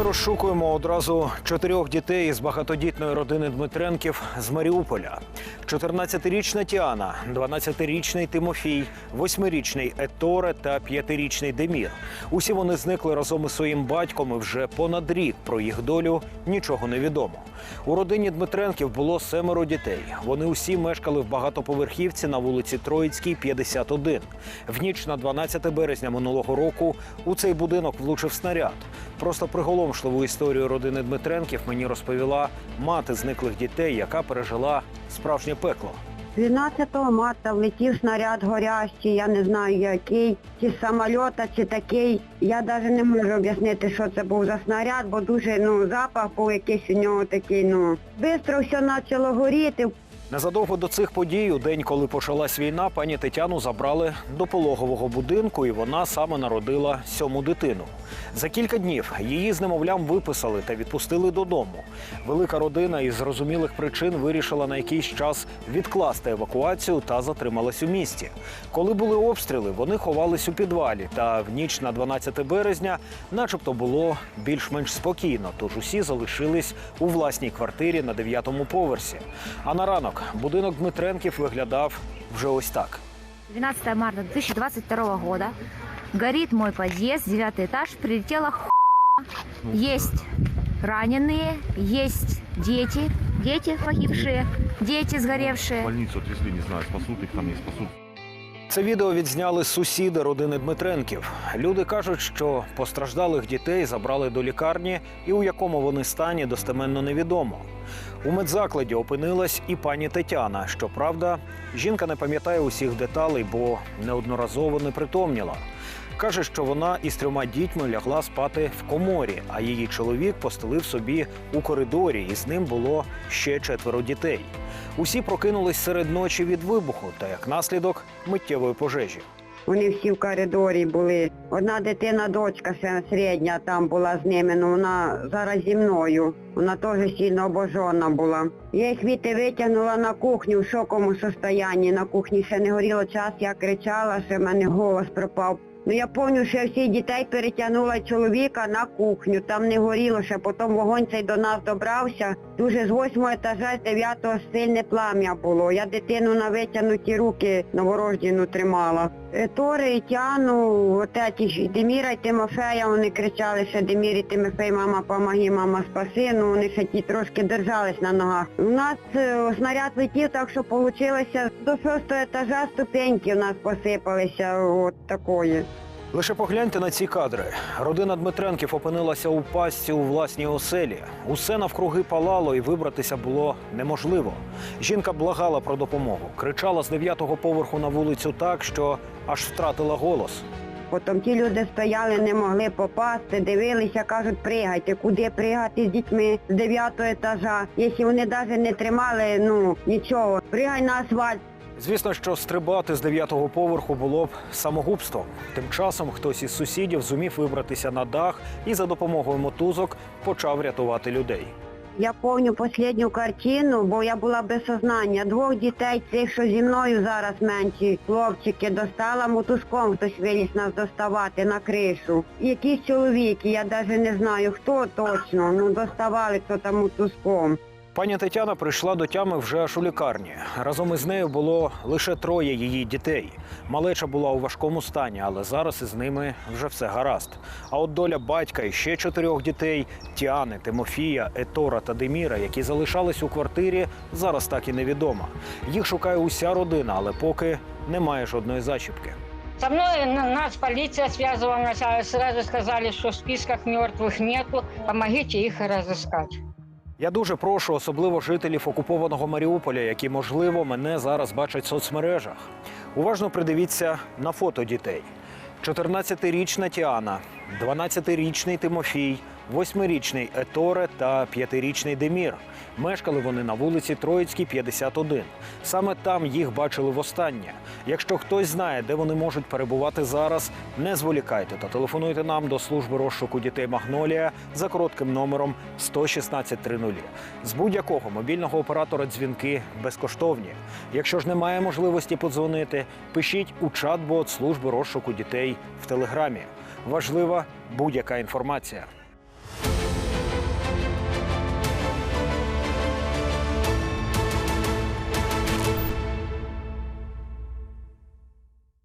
Ми розшукуємо одразу чотирьох дітей з багатодітної родини Дмитренків з Маріуполя. 14-річна Тіана, 12-річний Тимофій, 8-річний Еторе та 5-річний Демір. Усі вони зникли разом із своїм батьком. і Вже понад рік про їх долю нічого не відомо. У родині Дмитренків було семеро дітей. Вони усі мешкали в багатоповерхівці на вулиці Троїцькій, 51. В ніч на 12 березня минулого року у цей будинок влучив снаряд. Просто приголомшливу історію родини Дмитренків мені розповіла мати зниклих дітей, яка пережила справжнє пекло. 12 марта влетів снаряд горящий, я не знаю який, чи з самольота, чи такий. Я навіть не можу об'яснити, що це був за снаряд, бо дуже ну, запах був якийсь у нього такий, ну. Бистро все почало горіти. Незадовго до цих подій, у день, коли почалась війна, пані Тетяну забрали до пологового будинку, і вона саме народила сьому дитину. За кілька днів її з немовлям виписали та відпустили додому. Велика родина із зрозумілих причин вирішила на якийсь час відкласти евакуацію та затрималась у місті. Коли були обстріли, вони ховались у підвалі. Та в ніч на 12 березня, начебто, було більш-менш спокійно. Тож усі залишились у власній квартирі на 9-му поверсі. А на ранок будинок Дмитренків виглядав вже ось так. 12 марта 2022 года. Горит мой подъезд, девятый этаж, прилетела ху... Есть раненые, есть дети, дети погибшие, дети В сгоревшие. больницу отвезли, не знаю, спасут их там, не спасут. Це відео відзняли сусіди родини Дмитренків. Люди кажуть, що постраждалих дітей забрали до лікарні, і у якому вони стані достеменно невідомо. У медзакладі опинилась і пані Тетяна. Щоправда, жінка не пам'ятає усіх деталей, бо неодноразово не притомніла. Каже, що вона із трьома дітьми лягла спати в коморі, а її чоловік постелив собі у коридорі, і з ним було ще четверо дітей. Усі прокинулись серед ночі від вибуху та як наслідок миттєвої пожежі. Вони всі в коридорі були. Одна дитина, дочка середня там була з ними, ну вона зараз зі мною. Вона теж сильно обожжена була. Я їх віти витягнула на кухню в шоковому состоянні. На кухні ще не горіло час, я кричала, що в мене голос пропав. Ну я пам'ятаю, що я всіх дітей перетягнула чоловіка на кухню, там не горіло ще, потім вогонь цей до нас добрався. Дуже з восьмого етажа, з дев'ятого сильне плам'я було. Я дитину на витягнуті руки новорождену тримала. Е, Тори Тяну, отеті ж Деміра і Тимофея, вони кричали, що Демір і Тимофей, мама, помоги, мама, спаси. Ну вони ще ті трошки держались на ногах. У нас е, снаряд летів, так що вийшло до шостого етажа ступеньки у нас посипалися от такої. Лише погляньте на ці кадри. Родина Дмитренків опинилася у пастці у власній оселі. Усе навкруги палало і вибратися було неможливо. Жінка благала про допомогу, кричала з дев'ятого поверху на вулицю так, що аж втратила голос. Потім ті люди стояли, не могли попасти, дивилися, кажуть, пригайте, куди пригати з дітьми з дев'ятого етажа. Якщо вони навіть не тримали, ну нічого, пригай на асфальт. Звісно, що стрибати з дев'ятого поверху було б самогубством. Тим часом хтось із сусідів зумів вибратися на дах і за допомогою мотузок почав рятувати людей. Я пам'ятаю останню картину, бо я була без сознання. Двох дітей, цих, що зі мною зараз менші хлопчики, достала мотузком, хтось виліз нас доставати на кришу. Якісь чоловіки, я навіть не знаю хто точно, ну доставали хто там мотузком. Пані Тетяна прийшла до тями вже аж у лікарні. Разом із нею було лише троє її дітей. Малеча була у важкому стані, але зараз із ними вже все гаразд. А от доля батька і ще чотирьох дітей Тіани, Тимофія, Етора та Деміра, які залишались у квартирі, зараз так і невідома. Їх шукає уся родина, але поки немає жодної зачіпки. Со мной на- нас полиция связывалась, а сразу сказали, что в списках мертвых нету, помогите их разыскать. Я дуже прошу, особливо жителів окупованого Маріуполя, які, можливо, мене зараз бачать в соцмережах. Уважно придивіться на фото дітей: 14-річна Тіана, 12-річний Тимофій, 8-річний Еторе та 5-річний Демір. Мешкали вони на вулиці Троїцькій, 51. Саме там їх бачили востаннє. Якщо хтось знає, де вони можуть перебувати зараз, не зволікайте та телефонуйте нам до служби розшуку дітей Магнолія за коротким номером 11630. З будь-якого мобільного оператора дзвінки безкоштовні. Якщо ж немає можливості подзвонити, пишіть у чат-бот служби розшуку дітей в телеграмі. Важлива будь-яка інформація.